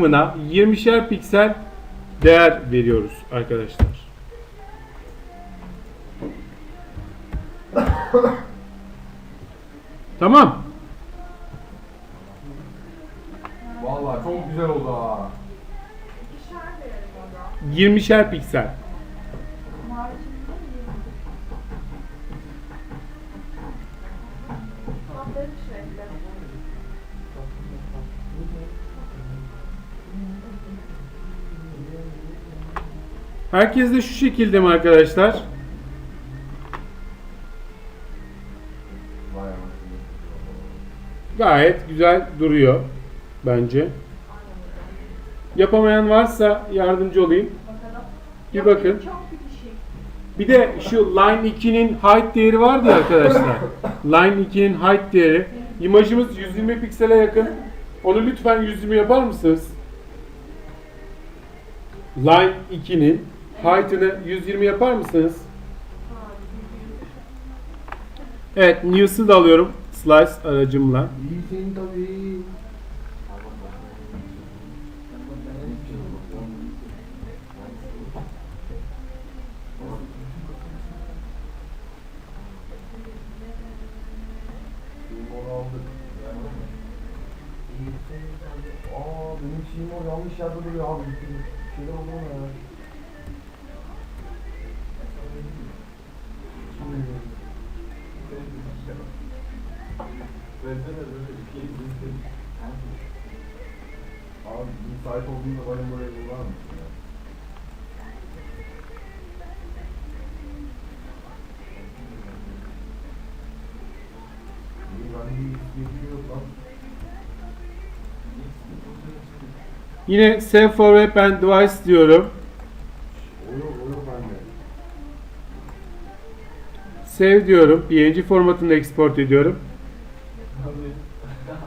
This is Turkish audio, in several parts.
kısmına 20'şer piksel değer veriyoruz arkadaşlar. Tamam. Vallahi çok güzel oldu ha. 20'şer piksel. Herkes de şu şekilde mi arkadaşlar? Gayet güzel duruyor bence. Yapamayan varsa yardımcı olayım. Bir bakın. Bir de şu line 2'nin height değeri vardı ya arkadaşlar. Line 2'nin height değeri. İmajımız 120 piksele yakın. Onu lütfen 120 yapar mısınız? Line 2'nin height'ını 120 yapar mısınız? Evet, news'ı da alıyorum slice aracımla. Aa benim şeyim o yanlış yerde duruyor abi. Şeyler ona ya. Ben de hiçbir şey yok lan. Yine save for web and device diyorum. Save diyorum. PNG formatında export ediyorum.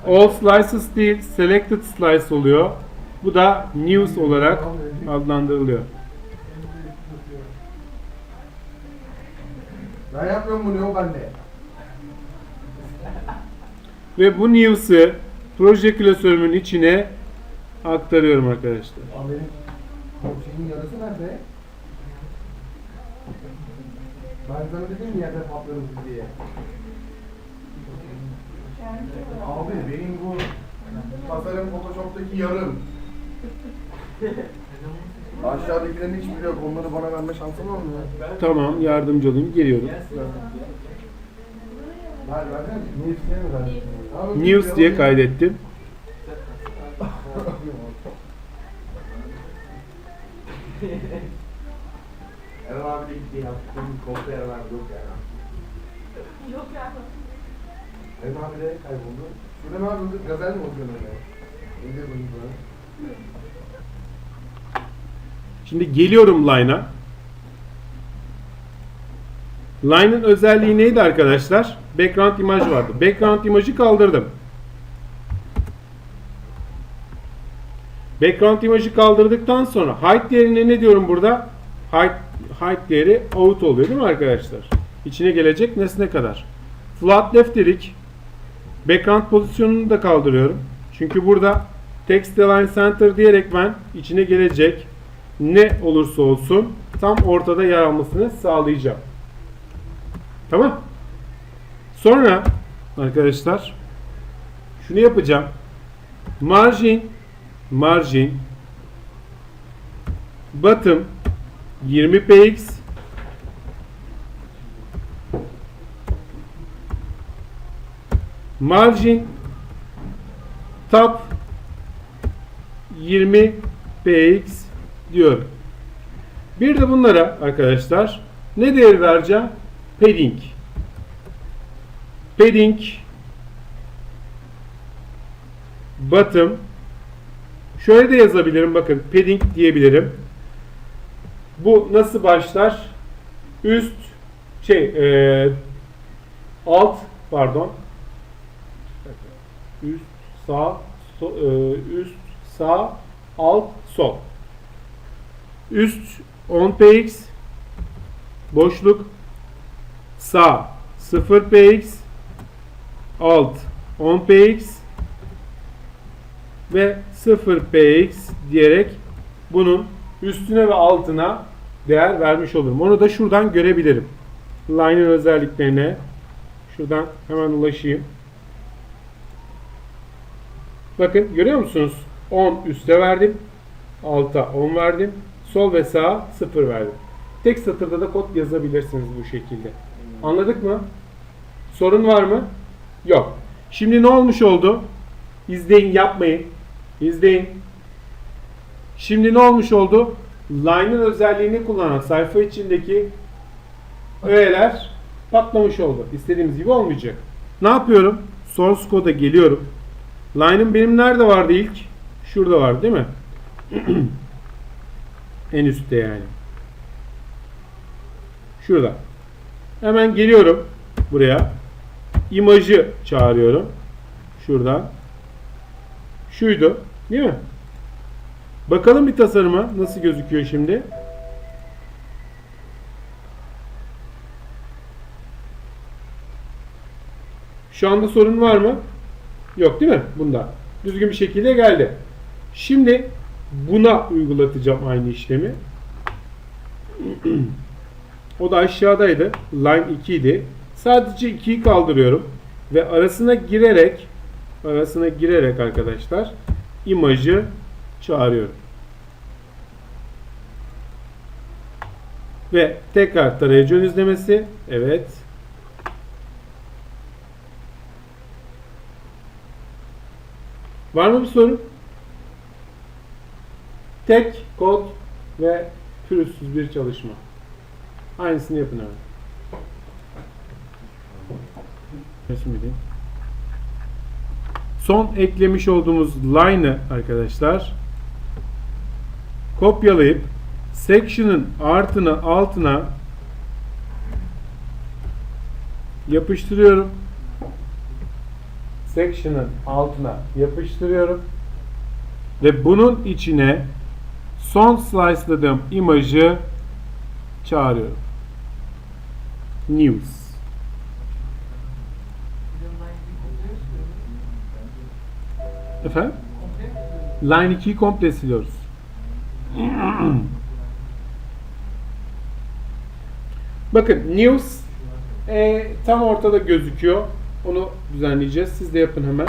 All slices değil, selected slice oluyor. Bu da news olarak adlandırılıyor. Ben yapmıyorum bunu yok bende. Ve bu news'ı proje klasörümün içine aktarıyorum arkadaşlar. Abi benim şeyin yarısı nerede? Ben sana dedim ya yerde patlarız diye. Abi benim bu tasarım Photoshop'taki yarım. Aşağıdakilerin hiçbiri yok. Onları bana verme şansın var mı ya? Tamam, yardımcı olayım. Geliyorum. Ver ver ver. News diye mi verdin? Abi, News diye kaydettim. Eren abi de gitti ya. Benim koltuğa Eren abi yok yani. Yok yani. Eren abi de kayboldu. Şurada ne yapıyordu? Gazel mi okuyorsun öyle? Koyayım böyle. Şimdi geliyorum line'a. Line'ın özelliği neydi arkadaşlar? Background imaj vardı. Background imajı kaldırdım. Background imajı kaldırdıktan sonra height değerine ne diyorum burada? Height, height değeri out oluyor değil mi arkadaşlar? İçine gelecek nesne kadar. Flat left dedik. Background pozisyonunu da kaldırıyorum. Çünkü burada text align center diyerek ben içine gelecek ne olursa olsun tam ortada yer almasını sağlayacağım. Tamam. Sonra arkadaşlar şunu yapacağım. Margin margin bottom 20 px margin top 20 px diyorum. Bir de bunlara arkadaşlar ne değer vereceğim? Padding. Padding bottom şöyle de yazabilirim bakın padding diyebilirim. Bu nasıl başlar? Üst şey e, alt pardon üst sağ so- e, üst sağ alt sol üst 10 px boşluk sağ 0 px alt 10 px ve 0px diyerek bunun üstüne ve altına değer vermiş olurum. Onu da şuradan görebilirim. Line'ın özelliklerine şuradan hemen ulaşayım. Bakın görüyor musunuz? 10 üste verdim. Alta 10 verdim. Sol ve sağa 0 verdim. Tek satırda da kod yazabilirsiniz bu şekilde. Anladık mı? Sorun var mı? Yok. Şimdi ne olmuş oldu? İzleyin yapmayın. İzleyin. Şimdi ne olmuş oldu? Line'ın özelliğini kullanan sayfa içindeki öğeler patlamış oldu. İstediğimiz gibi olmayacak. Ne yapıyorum? Source code'a geliyorum. Line'ın benim nerede vardı ilk? Şurada var değil mi? en üstte yani. Şurada. Hemen geliyorum buraya. İmajı çağırıyorum. Şuradan. Şuydu. Değil mi? Bakalım bir tasarıma nasıl gözüküyor şimdi. Şu anda sorun var mı? Yok değil mi? Bunda. Düzgün bir şekilde geldi. Şimdi buna uygulatacağım aynı işlemi. o da aşağıdaydı. Line 2 idi. Sadece 2'yi kaldırıyorum. Ve arasına girerek arasına girerek arkadaşlar imajı çağırıyorum. Ve tekrar tarayıcı ön izlemesi. Evet. Var mı bir sorun? Tek kod ve pürüzsüz bir çalışma. Aynısını yapın. Resim edeyim. Son eklemiş olduğumuz line'ı arkadaşlar kopyalayıp section'ın artını altına yapıştırıyorum. Section'ın altına yapıştırıyorum. Ve bunun içine son slice'ladığım imajı çağırıyorum. News. Efendim? Line 2'yi komple siliyoruz. Bakın news e, tam ortada gözüküyor. Onu düzenleyeceğiz. Siz de yapın hemen.